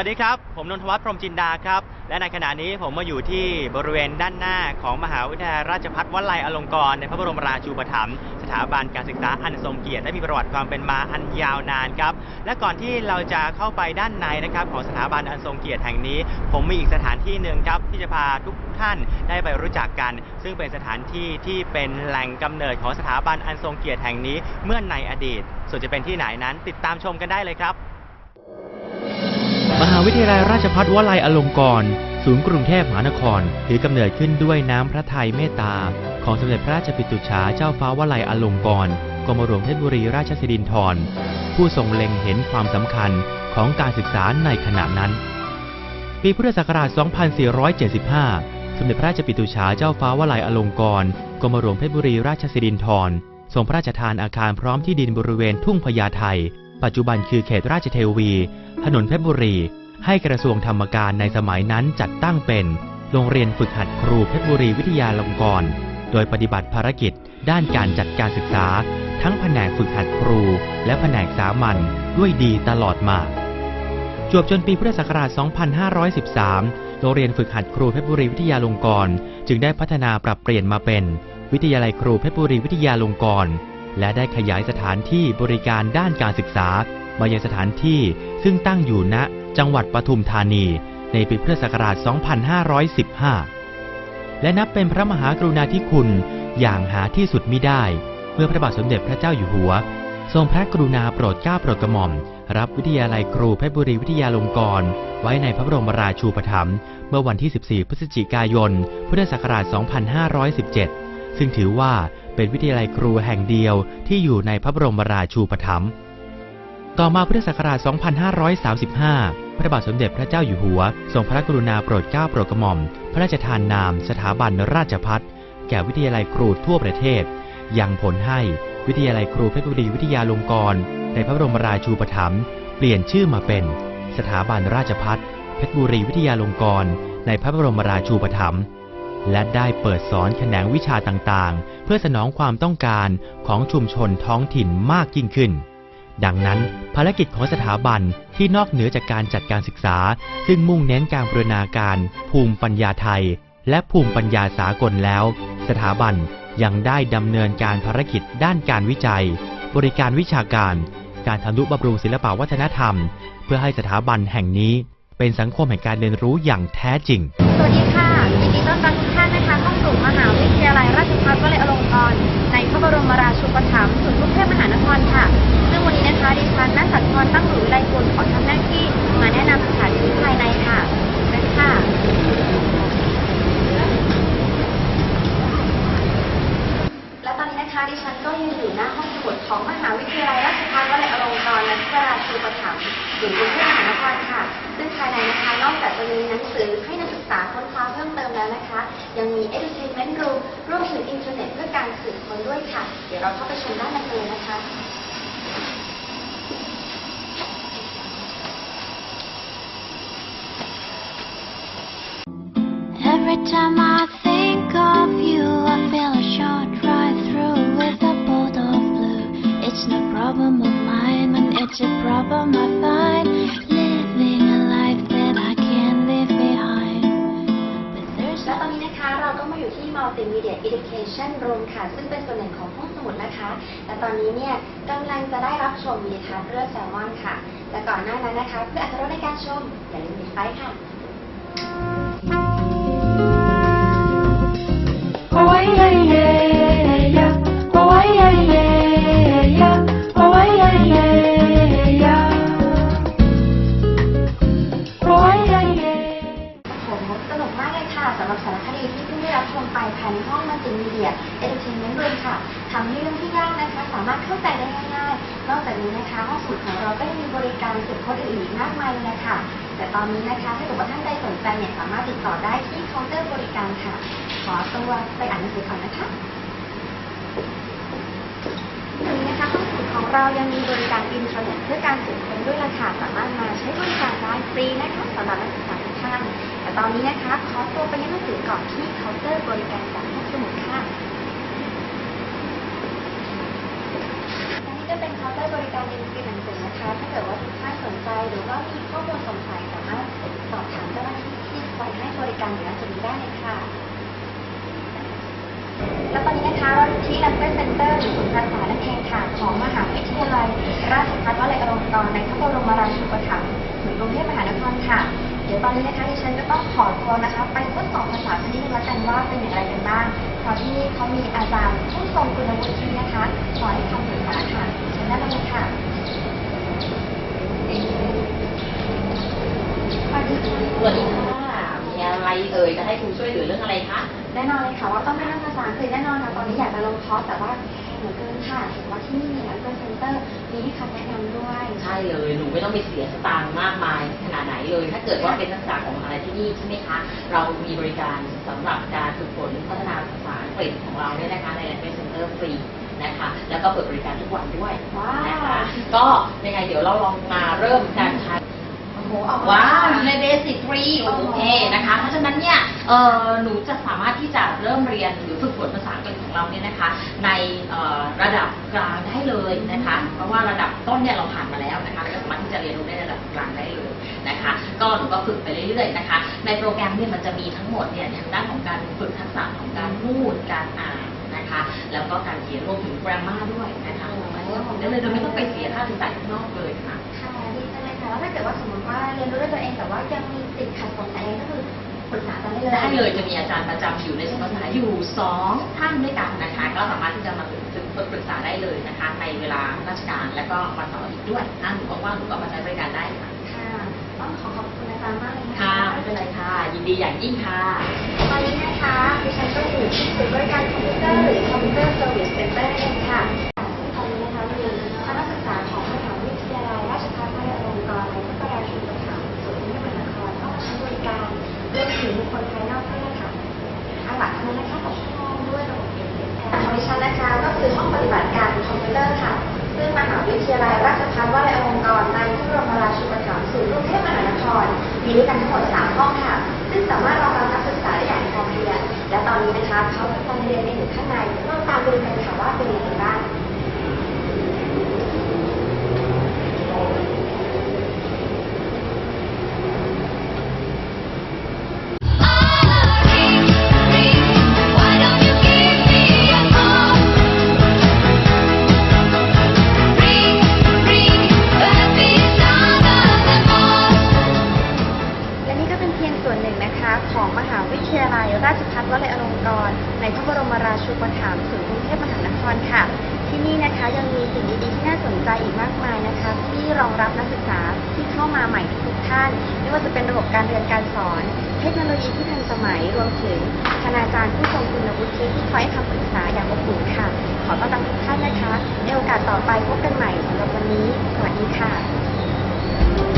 สวัสดีครับ ผมนนทวัฒน์พรมจินดาครับ และในขณะนี้ผมมาอยู่ที่บริเวณด้านหน้าของมหาวิทยาลัยราชภัฏวัดไลยอลงกรณ์ในพระบรมราชูปถัมภ์สถาบันการศึกษาอันทรงเกียรติและมีประวัติความเป็นมาอันยาวนานครับ และก่อนที่เราจะเข้าไปด้านในนะครับของสถาบันอันทรงเกียรติแห่งนี้ ผมมีอีกสถานที่หนึ่งครับที่จะพาทุกท่านได้ไปรู้จักกัน ซึ่งเป็นสถานที่ที่เป็นแหล่งกำเนิดของสถาบันอันทรงเกียรติแห่งนี้เมื่อในอดีต ส่วนจะเป็นที่ไหนนั้นติดตามชมกันได้เลยครับ มหาวิทยาลัยราชภัฏวลัยอลงกรณ์ศูนย์กรุงเทพมหานคร ถือกำเนิดขึ้นด้วยน้ำพระทัยเมตตา ของสมเด็จพระราชปิตุฉาเจ้าฟ้าวลัยอลงกรณ์กรมหลวงเพชรบุรีราชสิรินธรผู้ทรงเล็งเห็นความสำคัญของการศึกษาในขณะนั้น ปีพุทธศักราช 2475 สมเด็จพระราชปิตุฉาเจ้าฟ้าวลัยอลงกรณ์กรมหลวงเพชรบุรีราชสิรินธรทรงพระราชทานอาคารพร้อมที่ดินบริเวณทุ่งพญาไท ปัจจุบันคือเขตราชเทวี ถนนเพชรบุรี ให้กระทรวงธรรมการในสมัยนั้นจัดตั้งเป็น โรงเรียนฝึกหัดครูเพชรบุรีวิทยาลงกรณ์ โดยปฏิบัติภารกิจด้านการจัดการศึกษา ทั้งแผนกฝึกหัดครู และแผนกสามัญด้วยดีตลอดมา จวบจนปีพุทธศักราช 2513 โรงเรียนฝึกหัดครูเพชรบุรีวิทยาลงกรณ์จึงได้พัฒนาปรับเปลี่ยนมาเป็น วิทยาลัยครูเพชรบุรีวิทยาลงกรณ์ และได้ขยายสถานที่บริการด้านการศึกษา มายังสถานที่ซึ่งตั้งอยู่ณ จังหวัดปทุมธานี ในปีพุทธศักราช 2515 และนับเป็นพระมหากรุณาธิคุณอย่างหาที่สุดมิได้ เมื่อพระบาทสมเด็จพระเจ้าอยู่หัว ทรงพระกรุณาโปรดเกล้าโปรดกระหม่อม รับวิทยาลัยครูเพชรบุรีวิทยาลงกรณ์ไว้ในพระบรมราชูปถัมภ์เมื่อวันที่ 14 พฤศจิกายน พุทธศักราช 2517 ซึ่งถือว่า เป็นวิทยาลัยครูแห่งเดียวที่อยู่ในพระบรมราชูปถัมภ์ต่อมาพุทธศักราช 2535 พระบาทสมเด็จพระเจ้าอยู่หัว ทรงพระกรุณาโปรดเกล้าโปรดกระหม่อม พระราชทานนาม สถาบันราชพัฒแก่วิทยาลัยครูทั่วประเทศ ยังผลให้วิทยาลัยครูเพชรบุรีวิทยาลงกรณ์ในพระบรมราชูปถัมภ์เปลี่ยนชื่อมาเป็น สถาบันราชพัฒเพชรบุรีวิทยาลงกรณ์ในพระบรมราชูปถัมภ์ และได้เปิดสอนแขนงวิชาต่างๆ เพื่อสนองความต้องการของชุมชนท้องถิ่นมากยิ่งขึ้น ดังนั้นภารกิจของสถาบันที่นอกเหนือจากการจัดการศึกษา ซึ่งมุ่งเน้นการบรณาการ ภูมิปัญญาไทย และภูมิปัญญาสากลแล้ว สถาบันยังได้ดำเนินการภารกิจด้านการวิจัย บริการวิชาการ การทำนุบำรุงศิลปวัฒนธรรม เพื่อให้สถาบันแห่งนี้เป็นสังคมแห่งการเรียนรู้อย่างแท้จริง สวัสดีค่ะ ยินดีต้อนรับทุกท่านนะคะเข้าสู่มหาวิทยาลัยราชภัฏวลัยอลงกรณ์ในพระบรมราชูปถัมภ์ศูนย์กรุงเทพมหานครค่ะ ซึ่งวันนี้นะคะดิฉันนักสัตพรตั้งหรือวิไลกุลขอทำหน้าที่มาแนะนำสถานที่ภายในค่ะเชิญค่ะ และตอนนี้นะคะ ดิฉันก็ยืนอยู่หน้าห้องสมุดของมหาวิทยาลัยราชภัฏวลัยอลงกรณ์และพระราชูปถัมภ์ศูนย์กรุงเทพมหานครค่ะ ซึ่งภายในนะคะนอกจากจะมีหนังสือให้นักศึกษาค้นคว้าเพิ่มเติมแล้วนะคะ ยังมี entertainment room รวมถึงอินเทอร์เน็ตเพื่อการสืบค้นด้วยค่ะ เดี๋ยวเราเข้าไปชมด้านในเลยนะคะ Every time I such a problem I find. Living a life that I can't leave behind. But there's และตอนนี้นะคะเราก็มาอยู่ที่ Multimedia Education Room ค่ะ ซึ่งเป็นส่วนหนึ่งของห้องสมุดนะคะ และตอนนี้เนี่ยกำลังจะได้รับชมวิดีทัศน์เรื่องแซลมอนค่ะ แต่ก่อนหน้านั้นนะคะ เพื่ออรรถรสในการชมอย่าลืมปิดไฟค่ะ มไปภายในห้องมัลติมีเดียเอเ r อร์เทนเมนต์ด้วยค่ะทำให้เรื่องที่ยากนะคะ สามารถเข้าใจได้ง่ายๆ นอกจากนี้นะคะห้องสมุดของเราก็ยังมีบริการสืบค้นอื่นๆอีกมากมายเลยนะคะแต่ตอนนี้นะคะถ้าเกิดว่าท่านใดสนใจเนี่ยสามารถติดต่อได้ที่เคาน์เตอร์บริการค่ะ ขอตัวไปอ่านหนังสือก่อนนะคะวันนี้นะคะห้องสมุดของเรายังมีบริการอินเทอร์เน็ตเพื่อการสืบค้นด้วยล่ะค่ะ สามารถมาใช้บริการได้ฟรีนะคะสำหรับนักศึกษา ท่าน แต่ตอนนี้นะคะ ขอตัวไปยื่นหนังสือก่อนที่เคาน์เตอร์บริการจากห้องสมุดค่ะอันนี้จะเป็นเคาน์เตอร์บริการเรียนฟรีหนังสือนะคะ ถ้าเกิดว่าทุกท่านสนใจหรือว่ามีข้อมูลสงสัยสามารถสอบถามเจ้าหน้าที่ที่คอยให้บริการอยู่ณจุดนี้ได้เลยค่ะ และตอนนี้นะคะเราอยู่ที่ Language Center หรือศูนย์ภาษานั่นเองค่ะของมหาวิทยาลัยราชภัฏวลัยอลงกรณ์ในพระบรมราชูปถัมภ์ถึงกรุงเทพมหานครค่ะ เดี๋ยวตอนนี้นะคะดิฉันก็ต้องขอตัวนะคะไปทดสอบภาษาชนิดนึงละกันว่าเป็นอย่างไรกันบ้างเพราะที่นี่เขามีอาจารย์ผู้ทรงคุณวุฒินะคะคอยให้คำปรึกษาค่ะเชิญได้เลยค่ะสวัสดีค่ะสวัสดีค่ะมีอะไรเอ่ยจะให้ครูช่วยเหลือเรื่องอะไรคะแน่นอนเลยค่ะว่าต้องเป็นเรื่องภาษาอังกฤษแน่นอนค่ะตอนนี้อยากจะลงคอร์สแต่ว่า แพงเหลือเกินค่ะเห็นว่าที่นี่มีร้านเซ็นเตอร์มีให้คำแนะนำด้วย ใช่เลย หนูไม่ต้องไปเสียสตางค์มากมายขนาดไหนเลย ถ้าเกิดว่าเป็นนักศึกษาของมหาลัยที่นี่ใช่ไหมคะ เรามีบริการสำหรับการฝึกฝนพัฒนาภาษาอังกฤษของเราเนี่ยนะคะใน Language Center ฟรีนะคะ แล้วก็เปิดบริการทุกวันด้วยว้าวนะคะ ก็ยังไงเดี๋ยวเราลองมาเริ่มการใช้ โอ้โหออกมว้าวอยู่ในเบสิกฟรีโอเคนะคะ เพราะฉะนั้นเนี่ยเอ่อหนูจะสามารถที่จะเริ่มเรียนหรือฝึกฝนภาษาอังกฤษของเราเนี่ยนะคะ ในเอ่อระดับกลางได้เลยนะคะ เพราะว่าระดับต้นเนี่ยเราผ่านมาแล้วนะคะแล้วก็สามารถที่จะเรียนรู้ในระดับกลางได้เลยนะคะ ก็หนูก็ฝึกไปเรื่อยๆนะคะ ในโปรแกรมเนี่ยมันจะมีทั้งหมดเนี่ยทางด้านของการฝึกทักษะของการพูดการอ่านนะคะแล้วก็การเขียนรวมถึง grammar ด้วยนะคะสามารถที่จะฝึกได้เลยโดยไม่ต้องไปเสียค่าใช้จ่ายข้างนอกเลยค่ะ แล้วถ้าเกิดว่าสมมติว่าเรียนรู้ด้วยตัวเองแต่ว่ายังมีติดขัดสงสัยอะไรก็คือปรึกษาอาจารย์ได้เลยได้เลยจะมีอาจารย์ประจำอยู่ในสำนักภาษาอยู่สองท่านด้วยกันนะคะ ก็สามารถที่จะมาปรึกปรึกษาได้เลยนะคะ ในเวลาราชการและก็วันเสาร์อาทิตย์ด้วยถ้าหนูว่างๆหนูก็มาใช้บริการได้ค่ะค่ะต้องขอขอบคุณอาจารย์มากเลยนะคะค่ะไม่เป็นไรค่ะยินดีอย่างยิ่งค่ะตอนนี้นะคะดิฉันก็อยู่ที่ศูนย์บริการคอมพิวเตอร์หรือคอมพิวเตอร์เซอร์วิสเซ็นเตอร์เองค่ะ ภายนอกด้วยค่ะอันหลักนั้นนะคะกับห้องด้วยระบบ ASL ของดิฉันนะคะก็คือห้องปฏิบัติการคอมพิวเตอร์ค่ะ ซึ่งมหาวิทยาลัยราชภัฏวลัยอลงกรณ์ในพระบรมราชูปถัมภ์ศูนย์กรุงเทพมหานคร มีด้วยกันทั้งหมด 3 ห้องค่ะ ซึ่งสามารถรองรับนักศึกษาได้อย่างพร้อมเพรียงและตอนนี้นะคะเขากำลังเรียนกันอยู่ข้างในเราตามไปดูกันค่ะว่าเป็นยังไงบ้าง ที่นี่นะคะยังมีสิ่งดีๆที่น่าสนใจอีกมากมายนะคะ ที่รองรับนักศึกษาที่เข้ามาใหม่ทุกท่าน ไม่ว่าจะเป็นระบบการเรียนการสอน เทคโนโลยีที่ทันสมัยรวมถึงคณาจารย์ผู้ทรงคุณวุฒิที่คอยให้คำปรึกษาอย่างอบอุ่นค่ะ ขอต้อนรับทุกท่านนะคะในโอกาสต่อไปพบกันใหม่สำหรับวันนี้ สวัสดีค่ะ